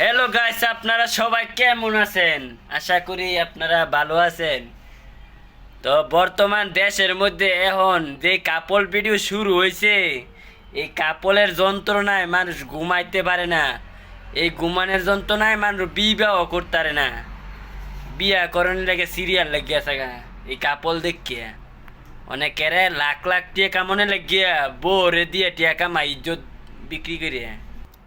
Hello guys আপনারা সবাই কেমন আছেন? আশা করি আপনারা ভালো আছেন। তো বর্তমান দেশের মধ্যে এখন যে কাপল ভিডিও শুরু হয়েছে, এই কাপলের যন্ত্রণায় মানুষ ঘুমাইতে পারে না। এই ঘুমানোর যন্ত্রণায় মানুষ বিবাহ করতে না। বিয়া করার লেগে সিরিয়াল লাগিয়া থাকা এই কাপল দেখিয়া। অনেকেরে লাখ লাখ টিয়া কামনে লাগিয়া বোরে দিয়ে টিয়া কামাই ইজ্জত বিক্রি করিয়া।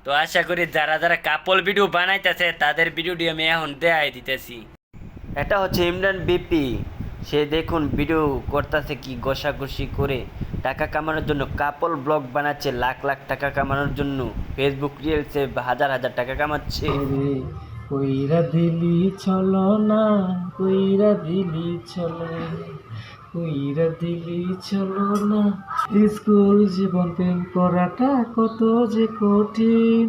তো আশা করি যারা যারা কাপল ভিডিও বানাইতেছে তাদের ভিডিওটি আমি এখন দেখাই দিতেছি। এটা হচ্ছে ইমরান বিপি। সে দেখুন ভিডিও করতেছে কি ঘষাঘষি করে। টাকা কামানোর জন্য কাপল ব্লগ বানাচ্ছে লাখ লাখ টাকা কামানোর জন্য। ফেসবুক রিলসে হাজার হাজার টাকা কামাচ্ছে। রে কইরা দিলি চলো না কইরা দিলি চলো কইরা দিলি চলো না। স্কুল জীবন প্রেম করাটা কত যে কঠিন,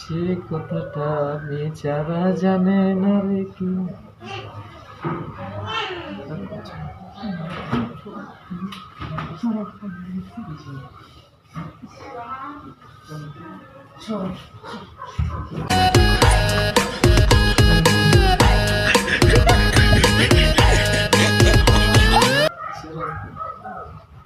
সে কথাটা আমি বেচারা জানে না রে কি।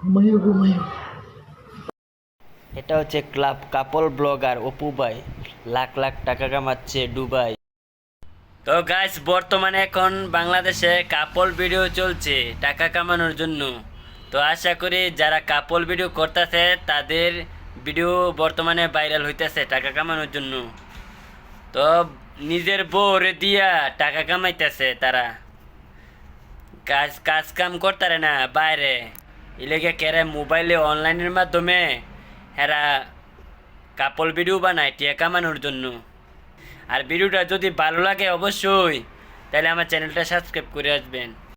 চাও ঘুমাইও ঘুমাইও। এটা হচ্ছে ক্লাব কাপল ব্লগার অপু ভাই। লাখ লাখ টাকা কামাচ্ছে দুবাই। তো গাইস বর্তমানে এখন বাংলাদেশে কাপল ভিডিও চলছে টাকা কামানোর জন্য। তো আশা করি যারা কাপল ভিডিও করতেছে, তাদের ভিডিও বর্তমানে ভাইরাল হইতেছে টাকা কামানোর জন্য। তো নিজের বউরে দিয়া টাকা কামাইতেছে তারা। কাজ কাজ কাম করতারে না, বাইরে। ইলেগে কেরে মোবাইলে অনলাইনের মাধ্যমে এরা কাপল ভিডিও বানায় টিয়া কামানোর জন্য। আর ভিডিওটা যদি ভালো লাগে অবশ্যই তাহলে আমার চ্যানেলটা সাবস্ক্রাইব করে আসবেন